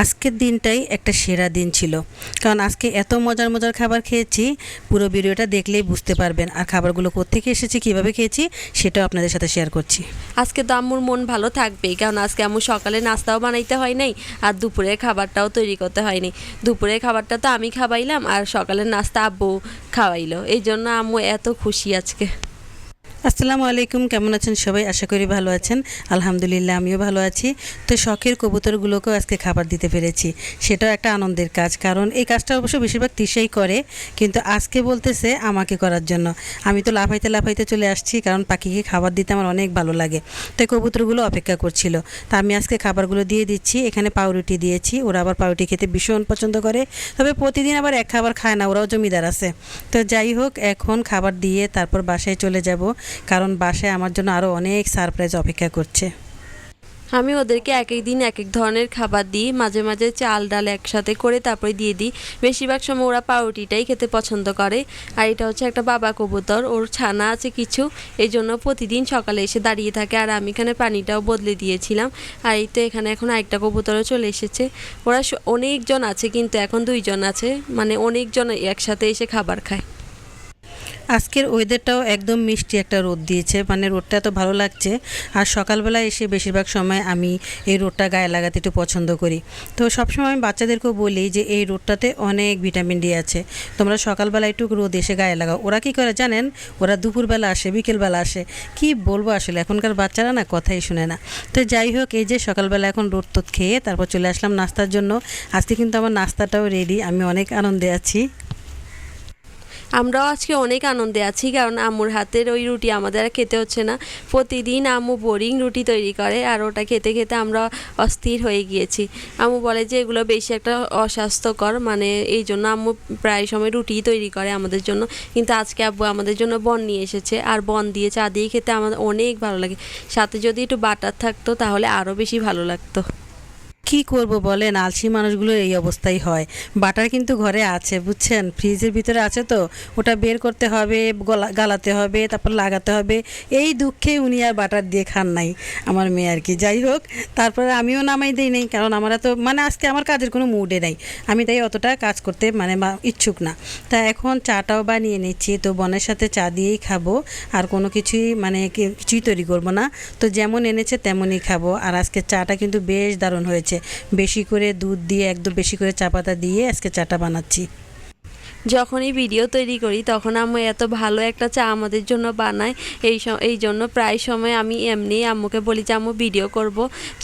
আজকের দিনটাই একটা সেরা দিন ছিল। কারণ আজকে এত মজার মজার খাবার খেয়েছি, পুরো ভিডিওটা দেখলেই বুঝতে পারবেন আর খাবারগুলো কোত্থেকে এসেছে, কীভাবে খেয়েছি, সেটাও আপনাদের সাথে শেয়ার করছি। আজকে তো আম্মুর মন ভালো থাকবেই, কারণ আজকে আম্মু সকালে নাস্তাও বানাইতে হয় নাই আর দুপুরের খাবারটাও তৈরি করতে হয়নি দুপুরের খাবারটা তো আমি খাওয়াইলাম আর সকালের নাস্তা আব্বু খাওয়াইলো। এই জন্য আম্মু এত খুশি আজকে। আসসালামু আলাইকুম, কেমন আছেন সবাই? আশা করি ভালো আছেন। আলহামদুলিল্লাহ, আমিও ভালো আছি। তো শখের কবুতরগুলোকেও আজকে খাবার দিতে পেরেছি। সেটাও একটা আনন্দের কাজ, কারণ এই কাজটা অবশ্য বেশিরভাগ তিসাই করে, কিন্তু আজকে বলতেছে আমাকে করার জন্য। আমি তো লাফাইতে লাফাইতে চলে আসছি, কারণ পাখিকে খাবার দিতে আমার অনেক ভালো লাগে। তো কবুতরগুলো অপেক্ষা করছিল। তা আমি আজকে খাবারগুলো দিয়ে দিচ্ছি। এখানে পাউরুটি দিয়েছি। ওরা আবার পাউরুটি খেতে ভীষণ পছন্দ করে। তবে প্রতিদিন আবার এক খাবার খায় না, ওরাও জমিদার আছে। তো যাই হোক, এখন খাবার দিয়ে তারপর বাসায় চলে যাব। কারণ বাসায় আমার জন্য আরও অনেক সারপ্রাইজ অপেক্ষা করছে। আমি ওদেরকে এক এক দিন এক এক ধরনের খাবার দিই, মাঝে মাঝে চাল ডাল একসাথে করে তারপরে দিয়ে দিই। বেশিরভাগ সময় ওরা পাউরুটিটাই খেতে পছন্দ করে। আর এটা হচ্ছে একটা বাবা কবুতর, ওর ছানা আছে কিছু এই জন্য প্রতিদিন সকালে এসে দাঁড়িয়ে থাকে। আর আমি এখানে পানিটাও বদলে দিয়েছিলাম। আর এই তো এখানে এখন আরেকটা কবুতরও চলে এসেছে। ওরা অনেকজন আছে, কিন্তু এখন দুইজন আছে। মানে অনেকজন একসাথে এসে খাবার খায়। আজকের ওয়েদারটাও একদম মিষ্টি একটা রোদ দিয়েছে। মানে রোদটা এত ভালো লাগছে, আর সকালবেলা এসে বেশিরভাগ সময় আমি এই রোদটা গায়ে লাগাতে একটু পছন্দ করি। তো সবসময় আমি বাচ্চাদেরকেও বলি যে, এই রোদটাতে অনেক ভিটামিন ডি আছে। তোমরা সকালবেলা একটু রোদ এসে গায়ে লাগাও। ওরা কি করে জানেন? ওরা দুপুরবেলা আসে, বিকেলবেলা আসে। কি বলব আসলে, এখনকার বাচ্চারা না কথাই শুনে না। তো যাই হোক, এই যে সকালবেলা এখন রোদ তোদ খেয়ে তারপর চলে আসলাম নাস্তার জন্য। আজকে কিন্তু আমার নাস্তাটাও রেডি আমি অনেক আনন্দে আছি। আমরাও আজকে অনেক আনন্দে আছি, কারণ আম্মুর হাতের ওই রুটি আমাদের আর খেতে হচ্ছে না। প্রতিদিন আম্মু বোরিং রুটি তৈরি করে, আর ওটা খেতে খেতে আমরা অস্থির হয়ে গিয়েছি। আম্মু বলে যে এগুলো বেশি একটা অস্বাস্থ্যকর মানে এই জন্য আম্মু প্রায় সময় রুটিই তৈরি করে আমাদের জন্য। কিন্তু আজকে আব্বু আমাদের জন্য বন নিয়ে এসেছে, আর বন দিয়ে চা দিয়ে খেতে আমাদের অনেক ভালো লাগে। সাথে যদি একটু বাটার থাকতো তাহলে আরও বেশি ভালো লাগতো। কি করব বলেন? আলসি মানুষগুলোর এই অবস্থাই হয়। বাটার কিন্তু ঘরে আছে, বুঝছেন? ফ্রিজের ভিতরে আছে তো। ওটা বের করতে হবে, গলা- গালাতে হবে, তারপর লাগাতে হবে। এই দুঃখে উনি আর বাটার দিয়ে খান নাই, আমার মেয়ে আর কি। যাই হোক, তারপরে আমিও নামাই দিই নেই, কারণ আমার তো মানে আজকে আমার কাজের কোনো মুডে নাই। আমি তাই অতটা কাজ করতে মানে ইচ্ছুক না। তা এখন চাটাও বানিয়ে নিচ্ছি, তো বনের সাথে চা দিয়েই খাব। আর কোনো কিছুই মানে কিছুই তৈরি করব না। তো যেমন এনেছে, তেমনই খাব। আর আজকে চাটা কিন্তু বেশ দারুণ হয়েছে। বেশি করে দুধ দিয়ে একদম বেশি করে চা পাতা দিয়ে আজকে চাটা বানাচ্ছি। যখনই ভিডিও তৈরি করি, তখন আম্মু এত ভালো একটা চা আমাদের জন্য বানায়। এই এই জন্য প্রায় সময় আমি এমনি আম্মুকে বলি যে, আম্মু ভিডিও করব।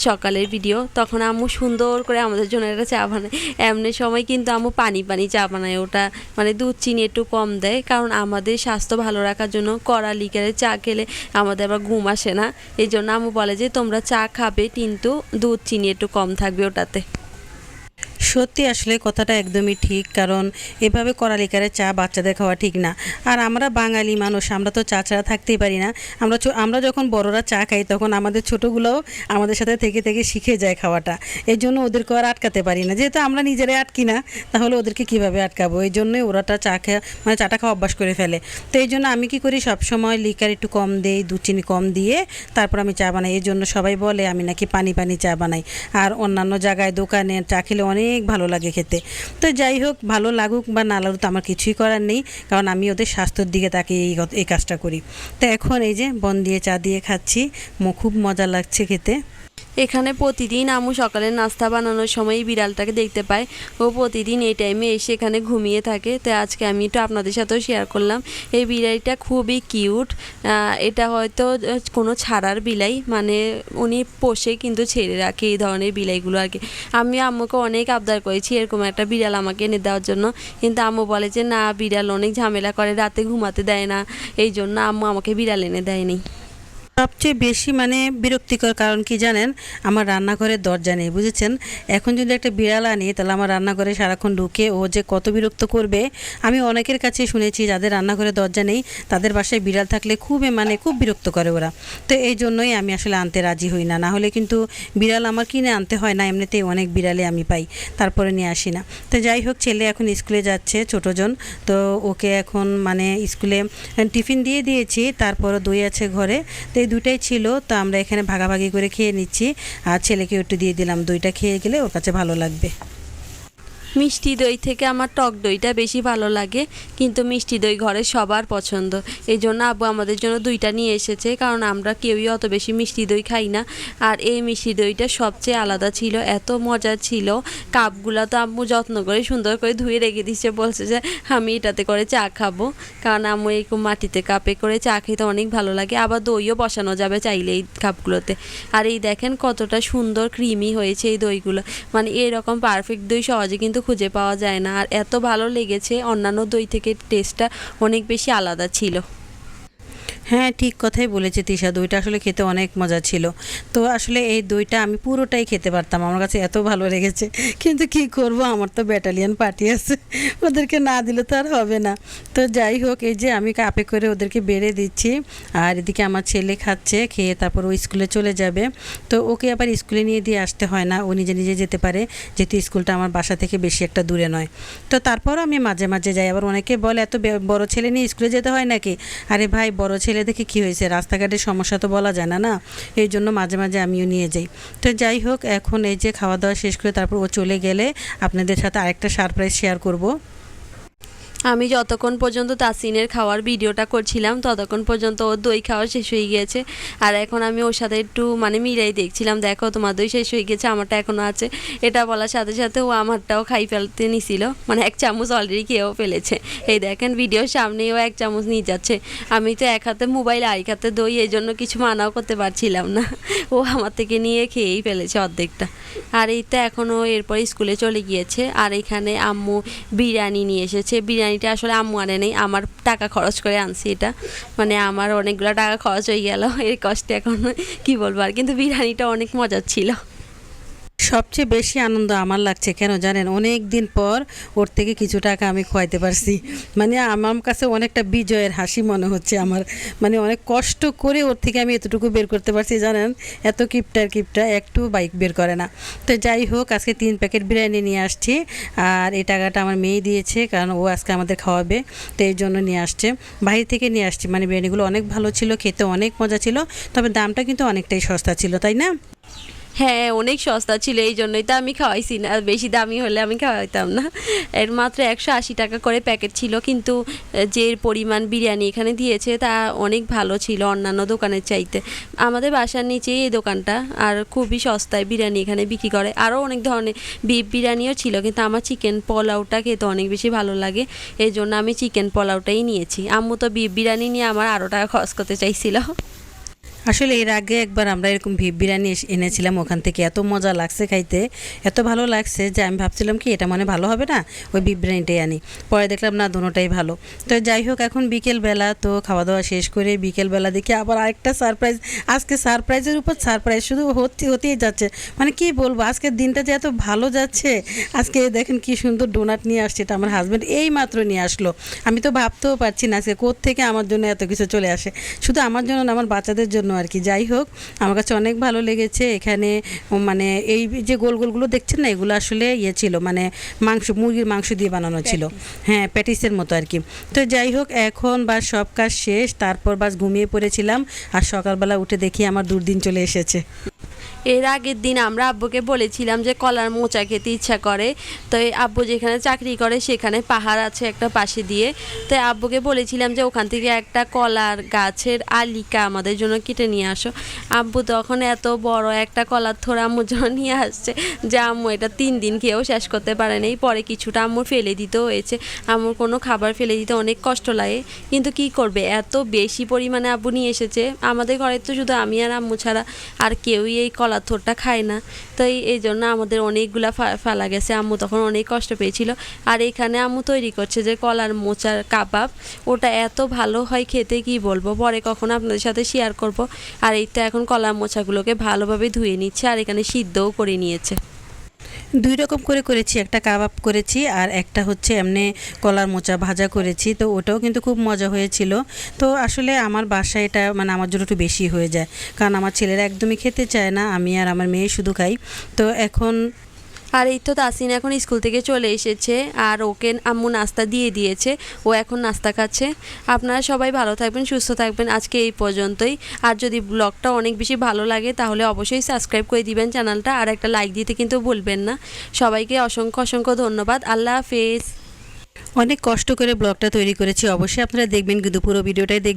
সকালের ভিডিও তখন আম্মু সুন্দর করে আমাদের জন্য একটা চা বানায়। এমনি সময় কিন্তু আম্মু পানি পানি চা বানায়। ওটা মানে দুধ চিনি একটু কম দেয়, কারণ আমাদের স্বাস্থ্য ভালো রাখার জন্য কড়া লিকারে চা খেলে আমাদের আবার ঘুম আসে না। এই জন্য আম্মু বলে যে, তোমরা চা খাবে, কিন্তু দুধ চিনি একটু কম থাকবে ওটাতে। সত্যি আসলে কথাটা একদমই ঠিক, কারণ এভাবে করালিকারে চা বাচ্চাদের খাওয়া ঠিক না। আর আমরা বাঙালি মানুষ, আমরা তো চা ছাড়া থাকতেই পারি না। আমরা আমরা যখন বড়রা চা খাই, তখন আমাদের ছোটোগুলোও আমাদের সাথে থেকে থেকে শিখে যায় খাওয়াটা। এই জন্য ওদেরকে আর আটকাতে পারি না। যেহেতু আমরা নিজেরাই আটকি না, তাহলে ওদেরকে কীভাবে আটকাবো? এই জন্যই ওরাটা চা খেয়ে মানে চাটা খাওয়া অভ্যাস করে ফেলে। তো এই জন্য আমি কি করি, সবসময় লিকার একটু কম দেই দুধ চিনি কম দিয়ে তারপর আমি চা বানাই। এই জন্য সবাই বলে, আমি নাকি পানি পানি চা বানাই। আর অন্যান্য জায়গায় দোকানে চা খেলে অনেক ভালো লাগে খেতে। তো যাই হোক, ভালো লাগুক বা না লাগুক, তো আমার কিছুই করার নেই। কারণ আমি ওদের স্বাস্থ্যের দিকে তাকে এই কাজটা করি। তো এখন এই যে, বন দিয়ে চা দিয়ে খাচ্ছি। খুব মজা লাগছে খেতে। এখানে প্রতিদিন আমু সকালে নাস্তা বানানোর সময় বিড়ালটাকে দেখতে পাই ও প্রতিদিন এই টাইমে এসে এখানে ঘুমিয়ে থাকে। তো আজকে আমি একটু আপনাদের সাথেও শেয়ার করলাম। এই বিড়ালটা খুবই কিউট এটা হয়তো কোনো ছাড়ার বিলাই। মানে উনি পোষে কিন্তু ছেড়ে রাখে এই ধরনের বিলাইগুলো আর কি। আমি আম্মুকে অনেক আবদার করেছি এরকম একটা বিড়াল আমাকে এনে দেওয়ার জন্য। কিন্তু আম্মু বলে যে, না, বিড়াল অনেক ঝামেলা করে, রাতে ঘুমাতে দেয় না। এই জন্য আম্মু আমাকে বিড়াল এনে দেয়নি। সবচেয়ে বেশি মানে বিরক্তিকর কারণ কি জানেন? আমার রান্নাঘরের দরজা নেই, বুঝেছেন? এখন যদি একটা বিড়াল আনি, তাহলে আমার রান্নাঘরে সারাক্ষণ ঢুকে ও যে কত বিরক্ত করবে, আমি অনেকের কাছে শুনেছি যাদের রান্নাঘরে দরজা নেই, তাদের বাসায় বিড়াল থাকলে খুবই মানে খুব বিরক্ত করে ওরা। তো এই জন্যই আমি আসলে আনতে রাজি হই না। না হলে কিন্তু বিড়াল আমার কিনে আনতে হয় না, এমনিতেই অনেক বিড়ালে আমি পাই, তারপরে নিয়ে আসি না। তো যাই হোক, ছেলে এখন স্কুলে যাচ্ছে ছোটোজন তো ওকে এখন মানে স্কুলে টিফিন দিয়ে দিয়েছি, তারপরও দই আছে ঘরে। তো এই দুটাই ছিল, তো আমরা এখানে ভাগাভাগি করে খেয়ে নিচ্ছি। আর ছেলেকে একটু দিয়ে দিলাম, দুইটা খেয়ে গেলে ওর কাছে ভালো লাগবে। মিষ্টি দই থেকে আমার টক দইটা বেশি ভালো লাগে, কিন্তু মিষ্টি দই ঘরে সবার পছন্দ। এই জন্য আব্বু আমাদের জন্য দুইটা নিয়ে এসেছে, কারণ আমরা কেউই অত বেশি মিষ্টি দই খাই না। আর এই মিষ্টি দইটা সবচেয়ে আলাদা ছিল, এত মজার ছিল। কাপগুলো তো আম্মু যত্ন করে সুন্দর করে ধুয়ে রেখে দিচ্ছে বলছে যে আমি এটাতে করে চা খাব। কারণ আম্মু এই মাটিতে কাপে করে চা খেতে অনেক ভালো লাগে, আবার দইও বসানো যাবে চাইলে এই কাপগুলোতে। আর এই দেখেন কতটা সুন্দর, ক্রিমি হয়েছে এই দইগুলো। মানে এরকম পারফেক্ট দই সহজে কিন্তু খুঁজে পাওয়া যায় না। আর এত ভালো লেগেছে, অন্যান্য দই থেকে টেস্টটা অনেক বেশি আলাদা ছিল। হ্যাঁ ঠিক কথাই বলেছে তিশা। দইটা আসলে খেতে অনেক মজা ছিল। তো আসলে এই দইটা আমি পুরোটাই খেতে পারতাম। আমার কাছে এত ভালো লেগেছে। কিন্তু কি করব? আমার তো ব্যাটালিয়ান পার্টি আছে। ওদেরকে না দিলে তো আর হবে না। তো যাই হোক, এই যে আমি কাপে করে ওদেরকে বেড়ে দিচ্ছি। আর এদিকে আমার ছেলে খাচ্ছে, খেয়ে তারপর ও স্কুলে চলে যাবে। তো ওকে আবার স্কুলে নিয়ে দিয়ে আসতে হয় না। ও নিজে নিজে যেতে পারে। যেহেতু স্কুলটা আমার বাসা থেকে বেশি একটা দূরে নয়। তো তারপরও আমি মাঝে মাঝে যাই। আবার অনেকে বলে, এত বড় ছেলে নিয়ে স্কুলে যেতে হয় নাকি? আরে ভাই, বড় ছেলে দেখে কি হয়েছে? রাস্তাঘাটের সমস্যা তো বলা যায় না না? এই জন্য মাঝে মাঝে আমিও নিয়ে যাই। তো যাই হোক, এখন এই যে খাওয়া দাওয়া শেষ করে তারপর ও চলে গেলে আপনাদের সাথে আরেকটা সারপ্রাইজ শেয়ার করব। আমি যতক্ষণ পর্যন্ত তাসিনের খাওয়ার ভিডিওটা করছিলাম, ততক্ষণ পর্যন্ত ওর দই খাওয়া শেষ হয়ে গিয়েছে। আর এখন আমি ওর সাথে একটু মানে মিলাই দেখছিলাম, দেখো তোমার দই শেষ হয়ে গেছে আমারটা এখনও আছে। এটা বলার সাথে সাথে ও আমারটাও খাই ফেলতে নিছিল মানে এক চামচ অলরেডি খেয়েও ফেলেছে। এই দেখেন ভিডিওর সামনেও এক চামচ নিয়ে যাচ্ছে। আমি তো এক হাতে মোবাইল, আরেক হাতে দই, এই জন্য কিছু মানাও করতে পারছিলাম না। ও আমার থেকে নিয়ে খেয়েই ফেলেছে অর্ধেকটা। আর এই তো এখনও এরপর স্কুলে চলে গিয়েছে। আর এখানে আম্মু বিরিয়ানি নিয়ে এসেছে। বিরিয়ানিটা আসলে আম্মু আনে নেই, আমার টাকা খরচ করে আনছি এটা। মানে আমার অনেকগুলো টাকা খরচ হয়ে গেল এর কষ্টে এখন কি বলব আর। কিন্তু বিরিয়ানিটা অনেক মজার ছিল। সবচেয়ে বেশি আনন্দ আমার লাগছে। কেন জানেন? অনেক দিন পর ওর থেকে কিছু টাকা আমি খোয়াইতে পারছি। মানে আমার কাছে অনেকটা বিজয়ের হাসি মনে হচ্ছে আমার। মানে অনেক কষ্ট করে ওর থেকে আমি এতটুকু বের করতে পারছি, জানেন? এত কিপটার কিপটা, একটু বাইক বের করে না। তো যাই হোক, আজকে তিন প্যাকেট বিরিয়ানি নিয়ে আসছি। আর এই টাকাটা আমার মেয়ে দিয়েছে, কারণ ও আজকে আমাদের খাওয়াবে। তো এই জন্য নিয়ে আসছে। বাইরে থেকে নিয়ে আসছি। মানে বিরিয়ানিগুলো অনেক ভালো ছিল, খেতে অনেক মজা ছিল, তবে দামটা কিন্তু অনেকটাই সস্তা ছিল, তাই না? হ্যাঁ অনেক সস্তা ছিল, এই জন্যই তো আমি খাওয়াইছি না। বেশি দামি হলে আমি খাওয়াইতাম না। এর মাত্র একশো আশি টাকা করে প্যাকেট ছিল, কিন্তু যে পরিমাণ বিরিয়ানি এখানে দিয়েছে তা অনেক ভালো ছিল অন্যান্য দোকানের চাইতে। আমাদের বাসার নিচেই এই দোকানটা, আর খুবই সস্তায় বিরিয়ানি এখানে বিক্রি করে। আরও অনেক ধরনের বিফ বিরিয়ানিও ছিল, কিন্তু আমার চিকেন পোলাওটা খেতে অনেক বেশি ভালো লাগে। এই জন্য আমি চিকেন পোলাওটাই নিয়েছি। আম্মু তো বিফ বিরিয়ানি নিয়ে আমার আরও টাকা খরচ করতে চাইছিল। আসলে এর আগে একবার আমরা এরকম ভিপ বিরিয়ানি এনেছিলাম ওখান থেকে। এত মজা লাগছে খাইতে। এত ভালো লাগছে যে আমি ভাবছিলাম কি, এটা মানে ভালো হবে না? ওই ভিপ বিরিয়ানিটাই আনি। পরে দেখলাম না দুটোটাই ভালো। তো যাই হোক, এখন বিকেলবেলা তো খাওয়া দাওয়া শেষ করে বিকেলবেলা দেখি আবার আরেকটা সারপ্রাইজ আজকে সারপ্রাইজের উপর সারপ্রাইজ শুধু হতে, হতেই যাচ্ছে। মানে কি বলব, আজকের দিনটা যে এত ভালো যাচ্ছে। আজকে দেখেন কি সুন্দর ডোনাট নিয়ে আসছে, এটা আমার হাজব্যান্ড এই মাত্র নিয়ে আসলো। আমি তো ভাবতেও পারছি না আজকে থেকে আমার জন্য এত কিছু চলে আসে। শুধু আমার জন্য না, আমার বাচ্চাদের জন্য আর কি যাই হোক আমার কাছে অনেক ভালো লেগেছে। এখানে মানে এই যে গোল গোলগুলো দেখছেন না এগুলো আসলে ইয়ে ছিল মানে মাংস মুরগির মাংস দিয়ে বানানো ছিল। হ্যাঁ প্যাটিসের মতো আর কি তো যাই হোক এখন বাস সব কাজ শেষ। তারপর বাস ঘুমিয়ে পড়েছিলাম। আর সকালবেলা উঠে দেখি আমার দুর্দিন চলে এসেছে। এর আগের দিন আমরা আব্বুকে বলেছিলাম যে কলার মোচা খেতে ইচ্ছা করে। তো আব্বু যেখানে চাকরি করে সেখানে পাহাড় আছে একটা পাশে দিয়ে। তো আব্বুকে বলেছিলাম যে ওখান থেকে একটা কলার গাছের আলিকা আমাদের জন্য কেটে নিয়ে আসো। আব্বু তখন এত বড় একটা কলার থোড়া আম্মুর জন্য নিয়ে আসছে যে আম্মু এটা তিন দিন খেয়েও শেষ করতে পারে নাই। পরে কিছুটা আম্মুর ফেলে দিতেও হয়েছে। আম্মুর কোনো খাবার ফেলে দিতে অনেক কষ্ট লাগে। কিন্তু কি করবে? এত বেশি পরিমাণে আব্বু নিয়ে এসেছে। আমাদের ঘরে তো শুধু আমি আর আম্মু ছাড়া আর কেউই এই কলার থোরটা খায় না। তাই এই জন্য আমাদের অনেকগুলা ফেলা গেছে। আম্মু তখন অনেক কষ্ট পেয়েছিল। আর এখানে আম্মু তৈরি করছে যে কলার মোচার কাবাব। ওটা এত ভালো হয় খেতে, কি বলব? পরে কখনো আপনাদের সাথে শেয়ার করব। আর এইটা এখন কলার মোচাগুলোকে ভালোভাবে ধুয়ে নিচ্ছে। আর এখানে সিদ্ধও করে নিয়েছে। দুই রকম করে করেছি, একটা কাবাব করেছি আর একটা হচ্ছে এমনি কলার মোচা ভাজা করেছি। তো ওটাও কিন্তু খুব মজা হয়েছিল। তো আসলে আমার বাসায় এটা মানে আমার জন্য একটু বেশি হয়ে যায়। কারণ আমার ছেলেরা একদমই খেতে চায় না, আমি আর আমার মেয়ে শুধু খাই। তো এখন আর এই তো তাসিন এখন স্কুল থেকে চলে এসেছে আর ওকে আম্মু নাস্তা দিয়ে দিয়েছে। ও এখন নাস্তা খাচ্ছে। আপনারা সবাই ভালো থাকবেন, সুস্থ থাকবেন আজকে এই পর্যন্তই। আর যদি ব্লগটা অনেক বেশি ভালো লাগে তাহলে অবশ্যই সাবস্ক্রাইব করে দিবেন চ্যানেলটা আর একটা লাইক দিতে কিন্তু ভুলবেন না। সবাইকে অসংখ্য অসংখ্য ধন্যবাদ। আল্লাহ হাফেজ। অনেক কষ্ট করে ব্লগটা তৈরি করেছি। অবশ্যই আপনারা দেখবেন কিন্তু পুরো ভিডিওটাই দেখবেন